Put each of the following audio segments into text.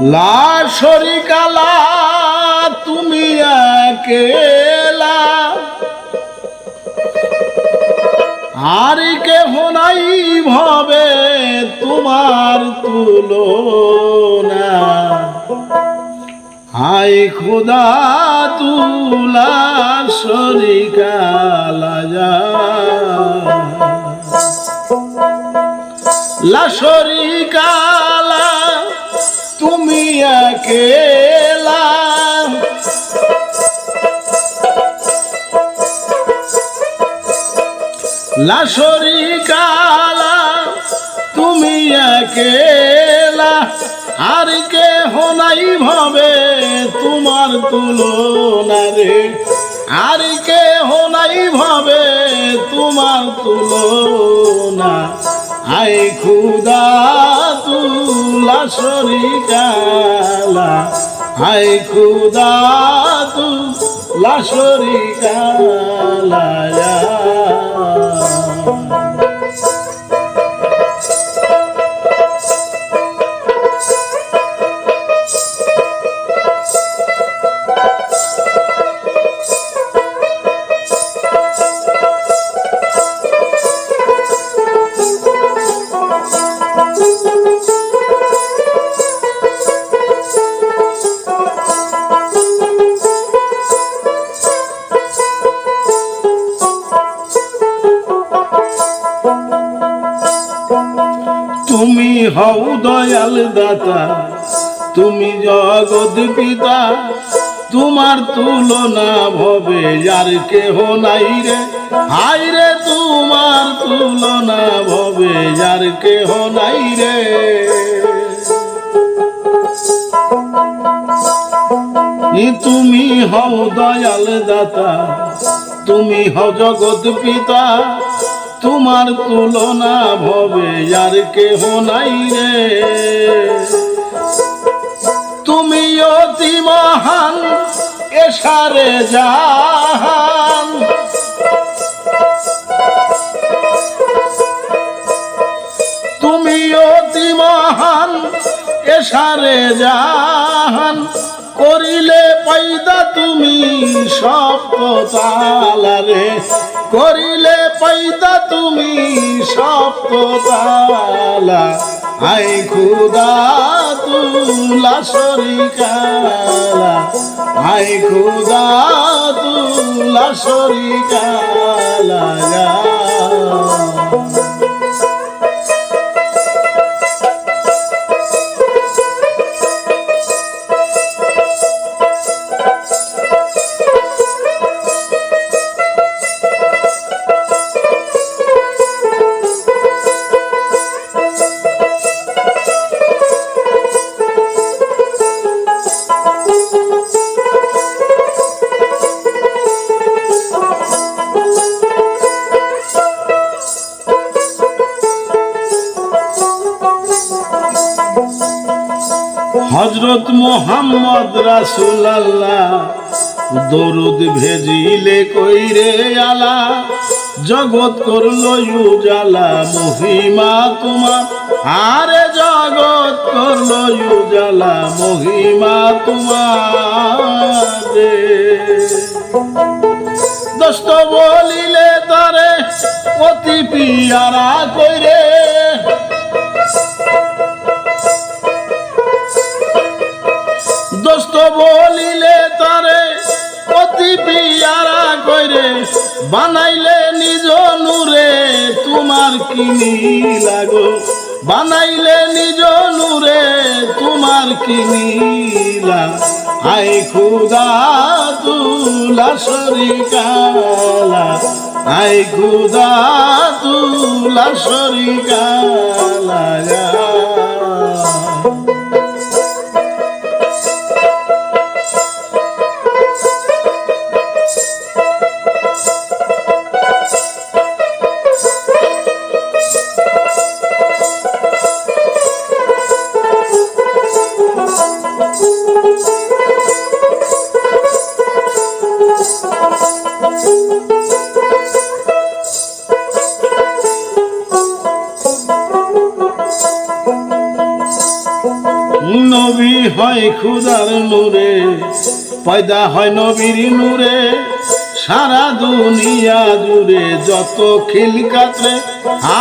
লাশরি কালা তুমি একেলা। আর কেহ নাই ভবে তোমার তুলনা। হাই খুদা তুলা শরিকালা যা। লাশরি কালা একেলা লাশরি কালা, তুমি একেলা। আর কে নাই ভাবে তোমার তুলনা রে। আর কে নাই ভাবে তোমার তুলনা। আই খুদা তুলা গালা হাই খুদা তু লাশরি শরিকালা তুমি হও দয়াল দাতা, তুমি জগৎ পিতা, তোমার তুলনা ভবে যার কেহ নাই রে। হাই রে, তোমার তুলনা ভবে যার কেহ নাই রে। তুমি হও দয়াল দাতা, তুমি হও জগৎ পিতা তোমার তুলনা ভবে আর কেহ নাই রে। তুমি অতি মহান, এসারে জাহান। তুমি অতি মহান, এসারে জাহান। করিলে পাইদা তুমি সব তালারে করিলে পাইদা তুমি সব তালা আই খুদা তুলা শরিকালা আই খুদা তুলা শরিকালা মোহাম্মদ রাসুলাল্লাহ দরুদ ভেজিলে কইরে আলা, জগৎ করল উজালা, মহিমা তোমার আরে জগৎ করল উজালা, মহিমা তোমার। দোস্ত বলিলে তারে অতি পিয়ারা কইরে বলিলে তারে, অতি পিয়ারা কইরে, বানাইলে নিজ নূরে, তোমার কিনি লাগো বানাইলে নিজ নূরে, তোমার কিনিলা আই খুদা তুলা শরিকালা আই খুদা তুলা শরিকালা হয় খুদার নূরে, পয়দা হয় নবীর নূরে, সারা দুনিয়া জুড়ে যত খিলকাত্রে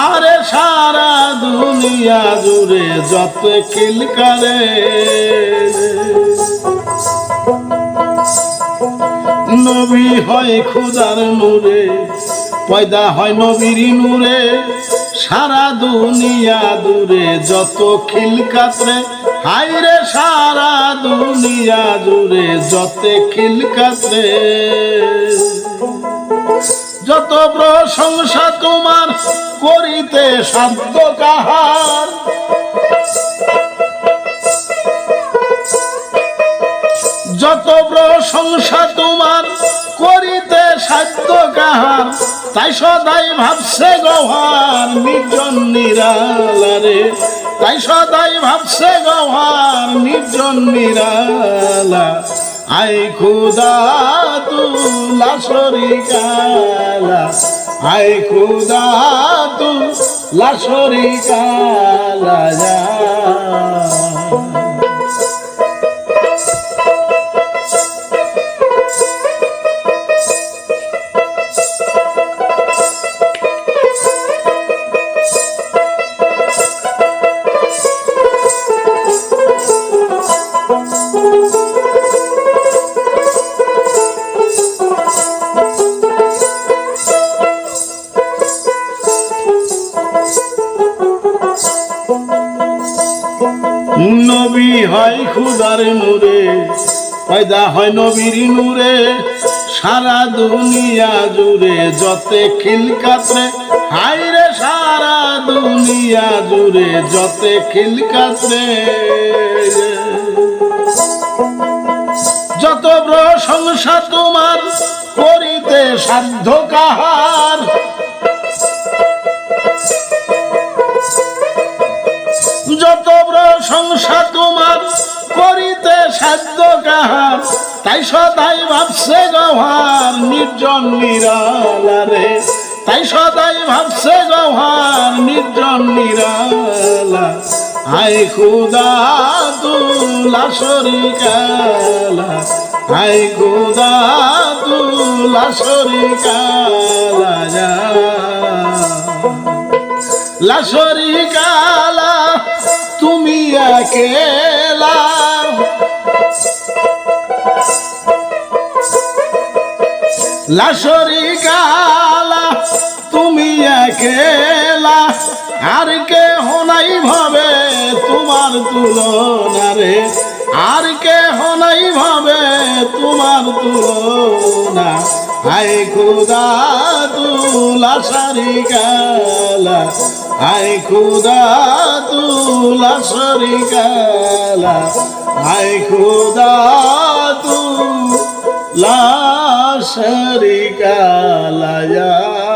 আরে সারা দুনিয়া জুড়ে যত খিলকারে নবী হয় খুদার নূরে, পয়দা হয় নবীর নূরে, সারা দুনিয়া দূরে যত খিলকাত্রে হাইরে সারা দুনিয়া জুড়ে যত খিলকাত্রে যত প্রশংসা তোমার করিতে সাধ্য কাহার। যত প্রশংসা তোমার করিতে সাধ্য কাহার, তাই সদাই ভাবছে গহার, নির্জন নিরালারে। তাই সদাই ভাবছে গহার নির্জন নিরালা। আই খুদা তু লাশরি কালা আই খুদা তু লাশরি কালা যা। খুদার নূরে, পয়দা হয় নবীর নূরে, সারা দুনিয়া জুড়ে যতে খিলকাত্রে হাইরে সারা দুনিয়া জুড়ে যতে খিলকাত্রে যত প্রশংসা তোমার করিতে সাধ্য কাহার। যত প্রশংসা তোমার করিতে সাধ্য কাহার? তাই সদাই ভাবছে গহার নির্জন নিরালারে তাই সদাই ভাবছে গহার নির্জন নিরালা। আই খুদা তুলা শরিকালা আই খুদা তুলা যা। লাশরি কালা, তুমি একেলা লাশরি কালা তুমি একেলা, আর কে হনাই ভাবে তোমার তুলনা রে আর কে হনাই ভাবে তোমার তুলনা। আই খুদা তুলা সারি কালা আই খুদা তুলা সারি কালা আই খুদা তুলা শরিকা লায়া